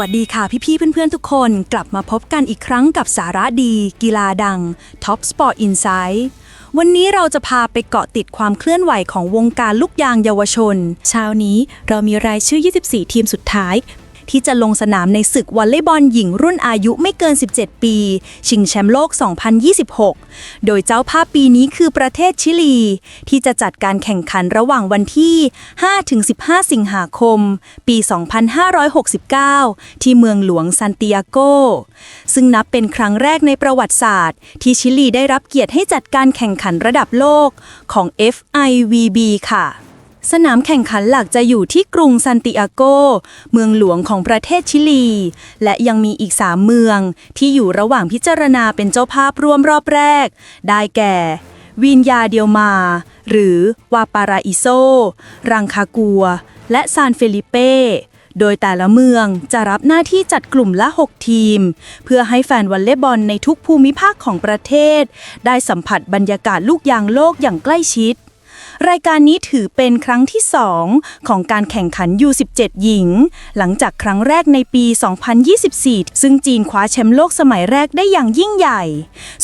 วัสดีค่ะพี่ๆเพื่อนๆทุกคนกลับมาพบกันอีกครั้งกับสาระดี กีฬาดัง Top Sport Insight วันนี้เราจะพาไปเกาะติดความเคลื่อนไหวของวงการลูกยางเยาวชน เช้านี้เรามีรายชื่อ 24 ทีมสุดท้าย ที่จะลงสนามในศึกวอลเลย์บอลหญิงรุ่นอายุไม่เกิน 17 ปี ชิงแชมป์โลก 2026 โดยเจ้าภาพปีนี้คือประเทศชิลี ที่จะจัดการแข่งขันระหว่างวันที่ 5-15 สิงหาคม ปี 2569 ที่เมืองหลวงซานติอาโก ซึ่งนับเป็นครั้งแรกในประวัติศาสตร์ ที่ชิลีได้รับเกียรติให้จัดการแข่งขันระดับโลกของ FIVB ค่ะ สนามแข่งขันหลักจะอยู่ที่กรุงซานติอาโก เมืองหลวงของประเทศชิลี และยังมีอีก3เมือง ที่อยู่ระหว่างพิจารณาเป็นเจ้าภาพร่วมรอบแรก ได้แก่ วินยาเดียวมา หรือวาปาราอิโซ รังคากัว และซานเฟลิเป้โดยแต่ละเมืองจะรับหน้าที่จัดกลุ่มละ 6 ทีม เพื่อให้แฟนวอลเลย์บอลในทุกภูมิภาคของประเทศ ได้สัมผัสบรรยากาศลูกยางโลกอย่างใกล้ชิด รายการนี้ถือเป็นครั้งที่ 2 ของการแข่งขัน U17 หญิง หลังจากครั้งแรกในปี 2024 ซึ่งจีนคว้าแชมป์โลกสมัยแรกได้อย่างยิ่งใหญ่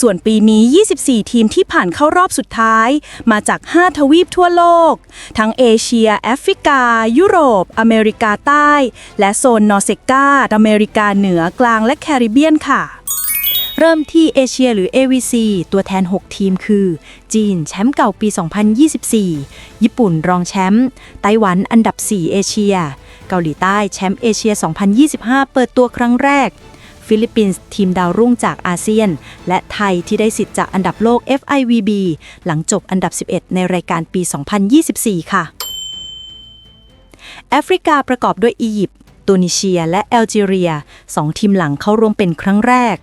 ส่วนปีนี้ 24 ทีมที่ผ่านเข้ารอบสุดท้าย มาจาก 5 ทวีปทั่วโลก ทั้งเอเชีย แอฟริกา ยุโรป อเมริกาใต้ และโซนนอร์เซกาอเมริกาเหนือกลางและแคริบเบียนค่ะ เริ่มที่เอเชียหรือ AVC ตัวแทน 6 ทีมคือ จีนแชมป์เก่าปี 2024 ญี่ปุ่นรองแชมป์ไต้หวันอันดับ 4 เอเชีย เกาหลีใต้แชมป์เอเชีย 2025 เปิดตัวครั้งแรก ฟิลิปปินส์ทีมดาวรุ่งจากอาเซียน และไทยที่ได้สิทธิ์จากอันดับโลก FIVB หลังจบอันดับ 11 ในรายการปี 2024 ค่ะแอฟริกาประกอบด้วยอียิปต์ตูนิเชีย และแอลจีเรียสองทีมหลังเข้าร่วมเป็นครั้งแรก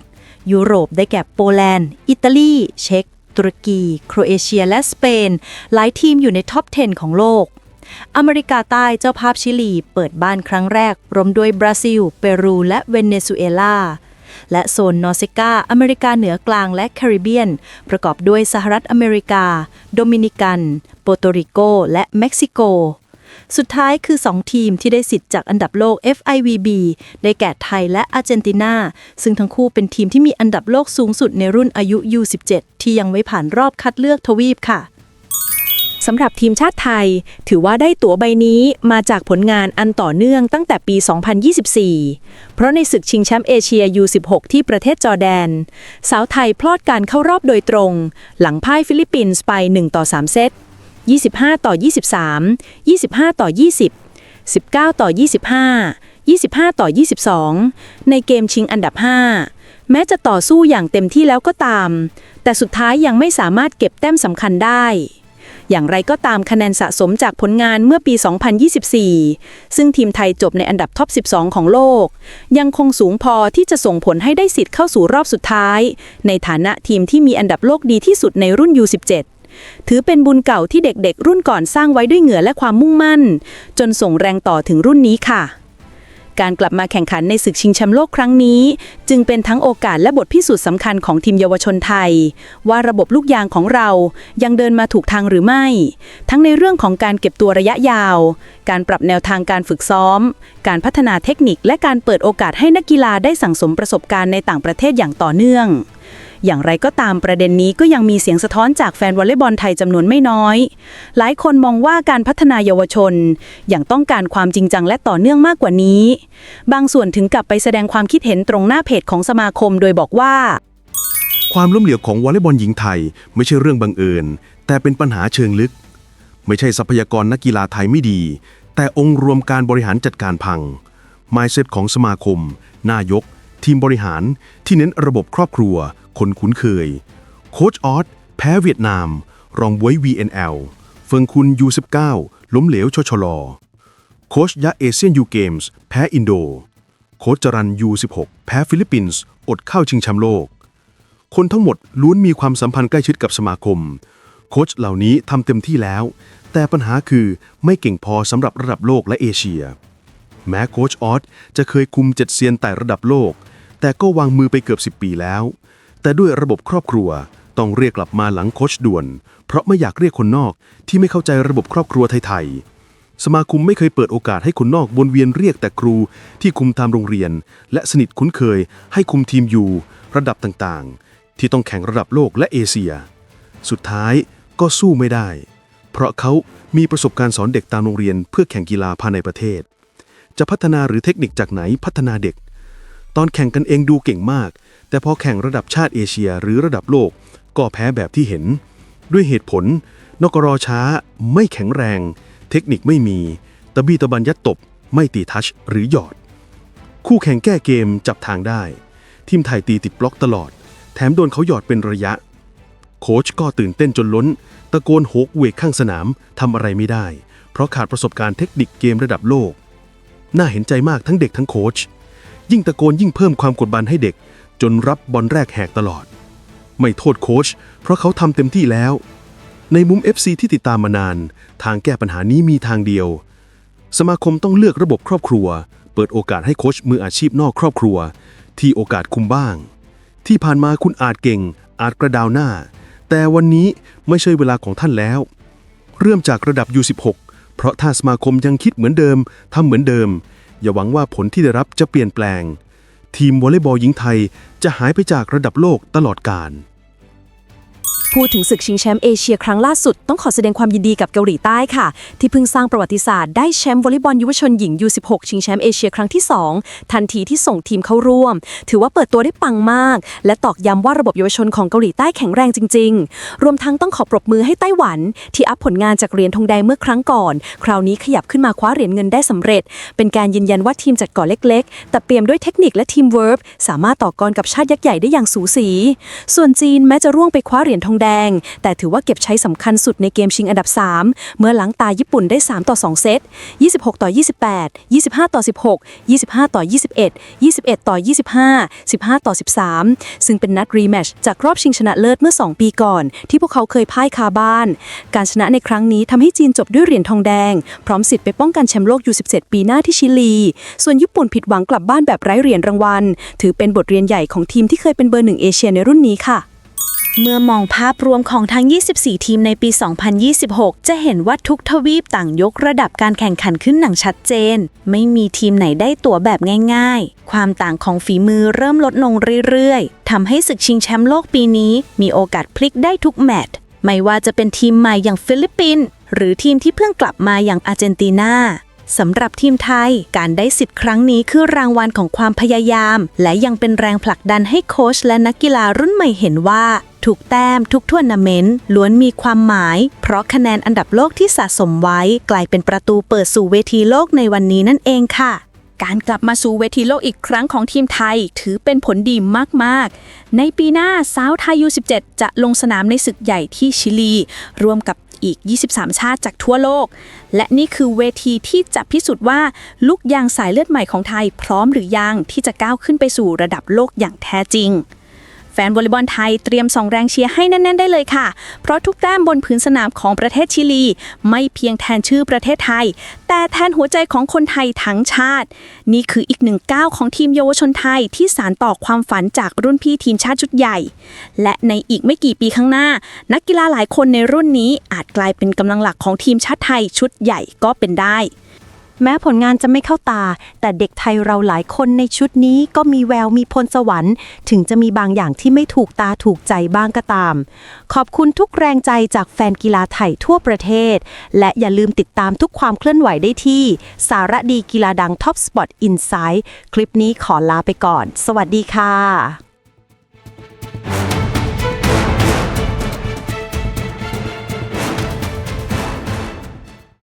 ยุโรปได้แก่โปแลนด์ อิตาลี เช็กตุรกี โครเอเชีย และสเปน หลายทีมอยู่ในท็อป 10 ของโลก อเมริกาใต้เจ้าภาพชิลี เปิดบ้านครั้งแรกรวมด้วยบราซิล เปรูและเวเนซุเอลาและโซนนอร์เซกาอเมริกาเหนือกลางและแคริบเบียน ประกอบด้วยสหรัฐอเมริกา โดมินิกัน โปโตริโก และเม็กซิโก สุดท้ายคือ 2 ทีมที่ได้สิทธิ์จากอันดับโลก FIVB ได้แก่ไทยและอาร์เจนตินา ซึ่งทั้งคู่เป็นทีมที่มีอันดับโลกสูงสุดในรุ่นอายุ U17 ที่ยังไม่ผ่านรอบคัดเลือกทวีปค่ะสำหรับทีมชาติไทย ถือว่าได้ตั๋วใบนี้มาจากผลงานอันต่อเนื่องตั้งแต่ปี 2024 เพราะในศึกชิงแชมป์เอเชีย U16 ที่ประเทศจอร์แดน สาวไทยพลอดการเข้ารอบโดยตรง หลังพ่ายฟิลิปปินส์ไป 1 ต่อ 3 เซต 25 ต่อ 23 25 ต่อ 20 19 ต่อ 25 25 ต่อ 22 ในเกมชิงอันดับ 5 แม้จะต่อสู้อย่างเต็มที่แล้วก็ตาม แต่สุดท้ายยังไม่สามารถเก็บแต้มสำคัญได้ อย่างไรก็ตามคะแนนสะสมจากผลงานเมื่อปี 2024 ซึ่งทีมไทยจบในอันดับท็อป 12 ของโลก ยังคงสูงพอที่จะส่งผลให้ได้สิทธิ์เข้าสู่รอบสุดท้าย ในฐานะทีมที่มีอันดับโลกดีที่สุดในรุ่น U17 ถือเป็นบุญเก่าที่เด็กๆ รุ่นก่อนสร้างไว้ด้วยเหงื่อและความมุ่งมั่น จนส่งแรงต่อถึงรุ่นนี้ค่ะ การกลับมาแข่งขันในศึกชิงแชมป์โลกครั้งนี้ จึงเป็นทั้งโอกาสและบทพิสูจน์สำคัญของทีมเยาวชนไทย ว่าระบบลูกยางของเรายังเดินมาถูกทางหรือไม่ ทั้งในเรื่องของการเก็บตัวระยะยาว การปรับแนวทางการฝึกซ้อม การพัฒนาเทคนิค และการเปิดโอกาสให้นักกีฬาได้สั่งสมประสบการณ์ในต่างประเทศอย่างต่อเนื่อง อย่างไรก็ตามประเด็นนี้ก็ยังมีเสียงสะท้อนจากแฟนวอลเลย์บอลไทยจำนวนไม่น้อย หลายคนมองว่าการพัฒนาเยาวชนยังต้องการความจริงจังและต่อเนื่องมากกว่านี้ บางส่วนถึงกับไปแสดงความคิดเห็นตรงหน้าเพจของสมาคมโดยบอกว่า ความล้มเหลวของวอลเลย์บอลหญิงไทย ไม่ใช่เรื่องบังเอิญ แต่เป็นปัญหาเชิงลึก ไม่ใช่ทรัพยากรนักกีฬาไทยไม่ดี แต่องค์รวมการบริหารจัดการพังไมเซ็ตของสมาคม นายก ทีมบริหารที่เน้นระบบครอบครัวคนคุ้นเคย โค้ชออสแพ้เวียดนาม รองบวย VNL เฟิงคุณ U19 ล้มเหลวชชลอโค้ชยะเอเชียนยูเกมส์แพ้อินโด โค้ชจรัน U16 แพ้ฟิลิปปินส์ อดเข้าชิงแชมป์โลก คนทั้งหมดล้วนมีความสัมพันธ์ใกล้ชิดกับสมาคม โค้ชเหล่านี้ทำเต็มที่แล้ว แต่ปัญหาคือไม่เก่งพอสำหรับระดับโลกและเอเชีย แม้โค้ชออสจะเคยคุมเจ็ดเซียนแต่ระดับโลก แต่ก็วางมือไปเกือบ 10 ปีแล้ว แต่ด้วยระบบครอบครัวต้องเรียกกลับมาหลังโคชด่วน เพราะไม่อยากเรียกคนนอกที่ไม่เข้าใจระบบครอบครัวไทยๆ สมาคมไม่เคยเปิดโอกาสให้คนนอกวนเวียนเรียกแต่ครูที่คุมตามโรงเรียน และสนิทคุ้นเคยให้คุมทีมอยู่ระดับต่างๆ ที่ต้องแข่งระดับโลกและเอเชีย สุดท้ายก็สู้ไม่ได้ เพราะเขามีประสบการณ์สอนเด็กตามโรงเรียนเพื่อแข่งกีฬาภายในประเทศ จะพัฒนาหรือเทคนิคจากไหนพัฒนาเด็ก ตอนแข่งกันเองดูเก่งมาก แต่พอแข่งระดับชาติเอเชียหรือระดับโลก ก็แพ้แบบที่เห็น ด้วยเหตุผล นกรอช้า ไม่แข็งแรง เทคนิคไม่มี ตะบี้ตะบันยัดตบ ไม่ตีทัชหรือหยอด คู่แข่งแก้เกมจับทางได้ ทีมไทยตีติดบล็อกตลอด แถมโดนเขาหยอดเป็นระยะ โค้ชก็ตื่นเต้นจนล้น ตะโกนโหกเวกข้างสนามทำอะไรไม่ได้ เพราะขาดประสบการณ์เทคนิคเกมระดับโลก น่าเห็นใจมากทั้งเด็กทั้งโค้ชยิ่งตะโกนยิ่งเพิ่มความกดดันให้เด็ก จนรับบอลแรกแหกตลอด ไม่โทษโค้ชเพราะเขาทำเต็มที่แล้ว ในมุม FC ที่ติดตามมานาน ทางแก้ปัญหานี้มีทางเดียว สมาคมต้องเลือกระบบครอบครัว เปิดโอกาสให้โค้ชมืออาชีพนอกครอบครัว ที่โอกาสคุมบ้าง ที่ผ่านมาคุณอาจเก่ง อาจกระดาวหน้า แต่วันนี้ไม่ใช่เวลาของท่านแล้ว เริ่มจากระดับ U16 เพราะถ้าสมาคมยังคิดเหมือนเดิมทำเหมือนเดิม อย่าหวังว่าผลที่ได้รับจะเปลี่ยนแปลง ทีมวอลเลย์บอลหญิงไทยจะหายไปจากระดับโลกตลอดกาล พูดถึงศึกชิงแชมป์เอเชียครั้งล่าสุดต้องขอแสดงความยินดีกับเกาหลีใต้ค่ะ ที่เพิ่งสร้างประวัติศาสตร์ได้แชมป์วอลเลย์บอลยุวชนหญิง U16 ชิงแชมป์เอเชียครั้งที่ 2 ทันทีที่ส่งทีมเข้าร่วม ถือว่าเปิดตัวได้ปังมาก และตอกย้ำว่าระบบเยาวชนของเกาหลีใต้แข็งแรงจริง ๆ รวมทั้งต้องขอปรบมือให้ไต้หวัน ที่อัพผลงานจากเหรียญทองแดงเมื่อครั้งก่อน คราวนี้ขยับขึ้นมาคว้าเหรียญเงินได้สำเร็จ เป็นการยืนยันว่าทีมจากเกาะเล็ก ๆ แต่เปี่ยมด้วยเทคนิคและทีมเวิร์กสามารถต่อกรกับชาติยักษ์ใหญ่ได้อย่างสูสี ส่วนจีนแม้จะร่วงไปคว้าเหรียญทองแดง แต่ถือว่าเก็บใช้สำคัญสุดในเกมชิงอันดับ 3 เมื่อหลังตาญี่ปุ่นได้ 3 ต่อ 2 เซต 26 ต่อ 28 25 ต่อ 16 25 ต่อ 21 21 ต่อ 25 15 ต่อ 13 ซึ่งเป็นนัดรีแมชจากรอบชิงชนะเลิศเมื่อ 2 ปีก่อน ที่พวกเขาเคยพ่ายคาบ้าน การชนะในครั้งนี้ทำให้จีนจบด้วยเหรียญทองแดง พร้อมสิทธิ์ไปป้องกันแชมป์โลก U17 ปีหน้าที่ชิลี ส่วนญี่ปุ่นผิดหวังกลับบ้านแบบไร้เหรียญรางวัล ถือเป็นบทเรียนใหญ่ของทีมที่เคยเป็นเบอร์หนึ่งเอเชียในรุ่นนี้ค่ะ เมื่อมองภาพรวมของทั้ง 24 ทีมในปี 2026 จะเห็นว่าทุกทวีปต่างยกระดับการแข่งขันขึ้นหนังชัดเจน ไม่มีทีมไหนได้ตั๋วแบบง่าย ๆ ความต่างของฝีมือเริ่มลดลงเรื่อยๆ ทำให้ศึกชิงแชมป์โลกปีนี้ มีโอกาสพลิกได้ทุกแมตช์ ไม่ว่าจะเป็นทีมใหม่อย่างฟิลิปปินส์ หรือทีมที่เพิ่งกลับมาอย่างอาร์เจนตินาสำหรับทีมไทย การได้สิทธิ์ครั้งนี้คือรางวัลของความพยายาม และยังเป็นแรงผลักดันให้โค้ชและนักกีฬารุ่นใหม่เห็นว่า ทุกแต้มทุกทัวร์นาเมนต์ล้วนมีความหมาย เพราะคะแนนอันดับโลกที่สะสมไว้ กลายเป็นประตูเปิดสู่เวทีโลกในวันนี้นั่นเองค่ะ การกลับมาสู่เวทีโลกอีกครั้งของทีมไทย ถือเป็นผลดีมาก ๆ ในปีหน้าสาวไทยยู17 จะลงสนามในศึกใหญ่ที่ชิลี รวมกับอีก 23 ชาติจากทั่วโลก และนี่คือเวทีที่จะพิสูจน์ว่า ลูกยางสายเลือดใหม่ของไทยพร้อมหรือยังที่จะก้าวขึ้นไปสู่ระดับโลกอย่างแท้จริง แฟนวอลเลย์บอลไทยเตรียมส่องแรงเชียร์ให้แน่นๆได้เลยค่ะ เพราะทุกแต้มบนพื้นสนามของประเทศชิลี ไม่เพียงแทนชื่อประเทศไทย แต่แทนหัวใจของคนไทยทั้งชาติ นี่คืออีกหนึ่งก้าวของทีมเยาวชนไทยที่สานต่อความฝันจากรุ่นพี่ทีมชาติชุดใหญ่ และในอีกไม่กี่ปีข้างหน้า นักกีฬาหลายคนในรุ่นนี้อาจกลายเป็นกำลังหลักของทีมชาติไทยชุดใหญ่ก็เป็นได้ แม้ผลงานจะไม่เข้าตา แต่เด็กไทยเราหลายคนในชุดนี้ก็มีแววมีพรสวรรค์ ถึงจะมีบางอย่างที่ไม่ถูกตาถูกใจบ้างก็ตาม ขอบคุณทุกแรงใจจากแฟนกีฬาไทยทั่วประเทศ และอย่าลืมติดตามทุกความเคลื่อนไหวได้ที่ สารดีกีฬาดัง Top Spot Insight คลิปนี้ขอลาไปก่อน สวัสดีค่ะ